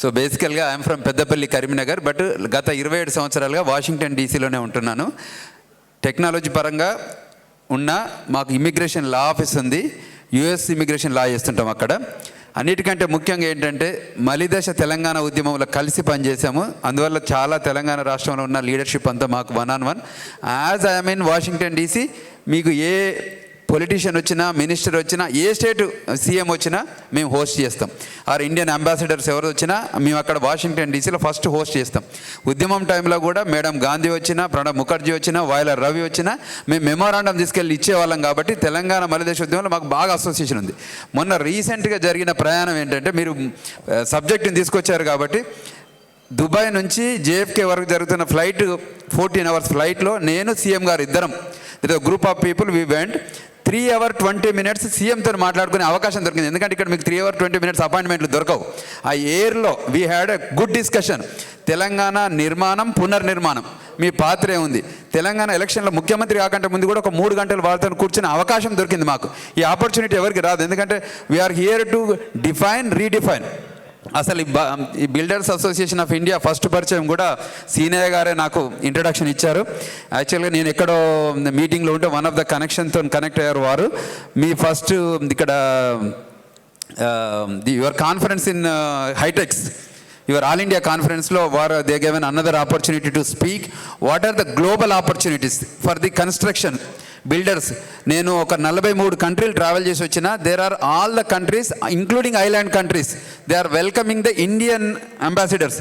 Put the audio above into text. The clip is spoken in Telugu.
సో బేసికల్గా I'm from Peddapalli Karimnagar but గత ఇరవై ఏడు సంవత్సరాలుగా వాషింగ్టన్ డీసీలోనే ఉంటున్నాను. టెక్నాలజీ పరంగా ఉన్న మాకు ఇమిగ్రేషన్ లా ఆఫీస్ ఉంది. యుఎస్ ఇమిగ్రేషన్ లా చేస్తుంటాం అక్కడ. అన్నిటికంటే ముఖ్యంగా ఏంటంటే మలిదశ తెలంగాణ ఉద్యమంలో కలిసి పనిచేసాము అందువల్ల చాలా తెలంగాణ రాష్ట్రంలో ఉన్న లీడర్షిప్ అంతా మాకు one on one as I'm in Washington DC మీకు ఏ పొలిటీషియన్ వచ్చినా మినిస్టర్ వచ్చినా ఏ స్టేట్ సీఎం వచ్చినా మేము హోస్ట్ చేస్తాం. ఆర్ ఇండియన్ అంబాసిడర్స్ ఎవరు వచ్చినా మేము అక్కడ వాషింగ్టన్ డీసీలో ఫస్ట్ హోస్ట్ చేస్తాం. ఉద్యమం టైంలో కూడా మేడం గాంధీ వచ్చినా ప్రణబ్ ముఖర్జీ వచ్చినా వాయిలర్ రవి వచ్చినా మేము మెమోరాండం తీసుకెళ్ళి ఇచ్చేవాళ్ళం కాబట్టి తెలంగాణ మలిదేశ ఉద్యమంలో మాకు బాగా అసోసియేషన్ ఉంది. మొన్న రీసెంట్గా జరిగిన ప్రయాణం ఏంటంటే మీరు సబ్జెక్ట్ని తీసుకొచ్చారు కాబట్టి దుబాయ్ నుంచి జేఎఫ్కే వరకు జరుగుతున్న ఫ్లైట్ ఫోర్టీన్ అవర్స్ ఫ్లైట్లో నేను సీఎం గారు ఇద్దరం group of people we went three hour twenty minutes సీఎంతో మాట్లాడుకునే అవకాశం దొరికింది. ఎందుకంటే ఇక్కడ మీకు త్రీ అవర్ ట్వంటీ మినిట్స్ అపాయింట్మెంట్లు దొరకవు. ఆ ఎయిర్లో we had a good discussion Telangana నిర్మాణం పునర్నిర్మాణం. మీ పాత్ర ఏముంది? తెలంగాణ ఎలక్షన్లో ముఖ్యమంత్రి కాకంటే ముందు కూడా ఒక మూడు గంటలు వాళ్ళతో కూర్చునే అవకాశం దొరికింది మాకు. ఈ ఆపర్చునిటీ ఎవరికి రాదు. ఎందుకంటే we're here to define redefine అసలు ఈ బ- ఈ builders association of India first పరిచయం కూడా సీనియర్ గారే నాకు ఇంట్రడక్షన్ ఇచ్చారు. యాక్చువల్గా నేను ఎక్కడో మీటింగ్లో ఉంటే వన్ ఆఫ్ ద కనెక్షన్తో కనెక్ట్ అయ్యారు వారు. మీ ఫస్ట్ ఇక్కడ your conference in HITEX. Your all India కాన్ఫరెన్స్లో వారు they given another opportunity to speak what are the global opportunities for the construction builders నేను ఒక నలభై మూడు కంట్రీలు ట్రావెల్ చేసి వచ్చిన there are all the countries including island countries they are welcoming the Indian ambassadors